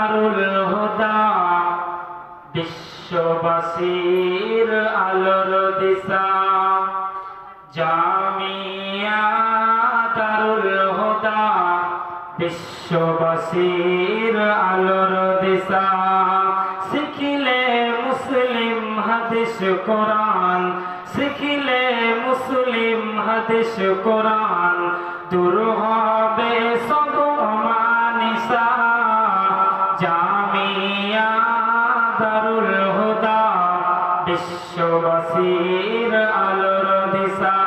দারুল হুদা, বিশ্ববাসীর আলোর দিশা। জামিয়া দারুল হুদা, বিশ্ববাসীর আলোর দিশা। শিখিলে মুসলিম হাদিস কোরআন, শিখিলে মুসলিম হাদিস কোরআন। দূর হবে বিশ্ববাসীর আলোর দিশা,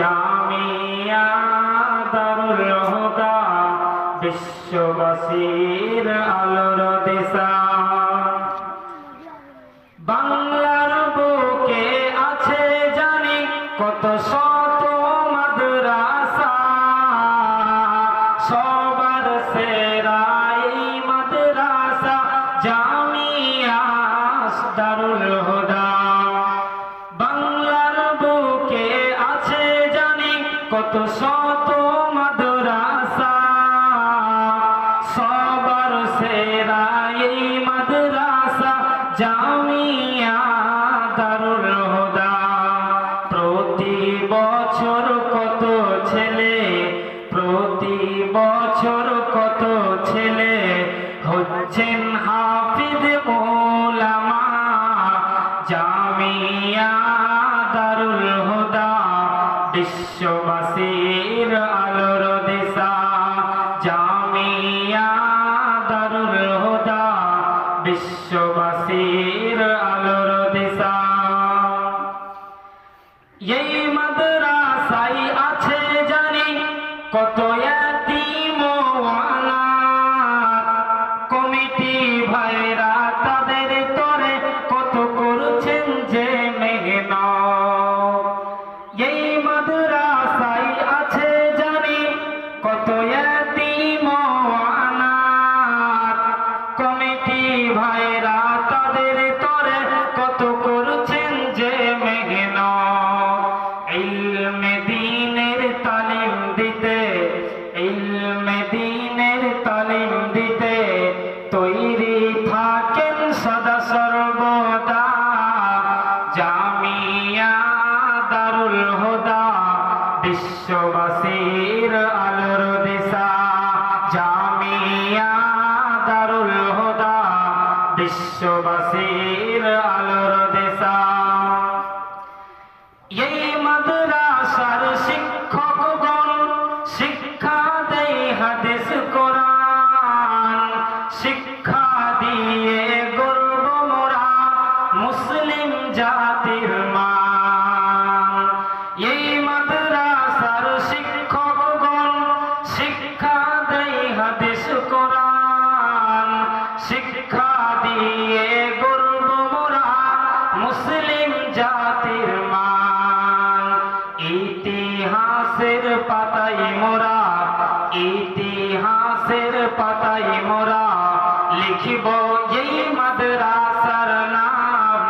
জামিয়া দারুল হুদা, বিশ্ববাসীর আলোর দিশা। বাংলার বুকে আছে জানি কত শত মাদ্রাসা, সবার সেরাই মাদ্রাসা, জামিয়া দারুল কত শত মাদ্রাসা, সবার সেরাই মাদ্রাসা জামিয়া দারুল হুদা। প্রতি বছর কত ছেলে, প্রতি বছর কত ছেলে হচ্ছেন হাফিজ মোলামা জামিয়া দারুল হুদা বিশ্ববাসীর আলোর দিশা, জামিয়া দারুল হুদা, বিশ্ববাসীর আলোর দিশা। এই মাদ্রাসাই আছে জানি কত এতিমওয়ালা জামিয়া দারুল হুদা, বিশ্ববাসীর আলোর দিশা জামিয়া দারুল হুদা, বিশ্ববাসীর আলোর দিশা এই মাদ্রাসার শিক্ষকগণ শিক্ষা দেয় হাদিস কোরআন। শিক্ষা মাদ্রাসার শিক্ষকগণ শিক্ষা দেয় হাদিস কোরআন। শিক্ষা দিয়ে গর্ব মোরা মুসলিম জাতির মান। ইতিহাসের ইতিহাসের লিখিব এই মাদ্রাসার নাম।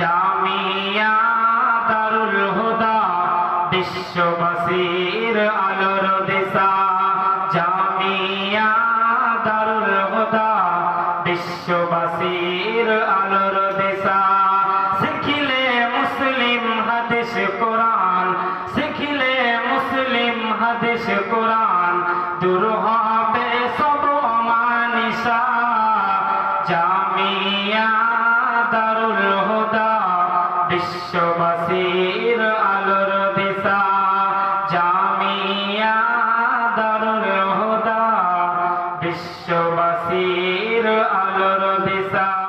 জামিয়া বিশ্ববাসীর আলোর দিশা, জামিয়া দারুল হুদা, বিশ্ববাসীর আলোর দিশা। শিখিলে মুসলিম হাদিস কোরআন, শিখিলে মুসলিম হাদিস কোরআন, দূর হবে সব অমানিসা জামিয়া দারুল হুদা, বিশ্ববাসীর জামিয়া দারুল হুদা বিশ্ববাসীর আলোর দিশা।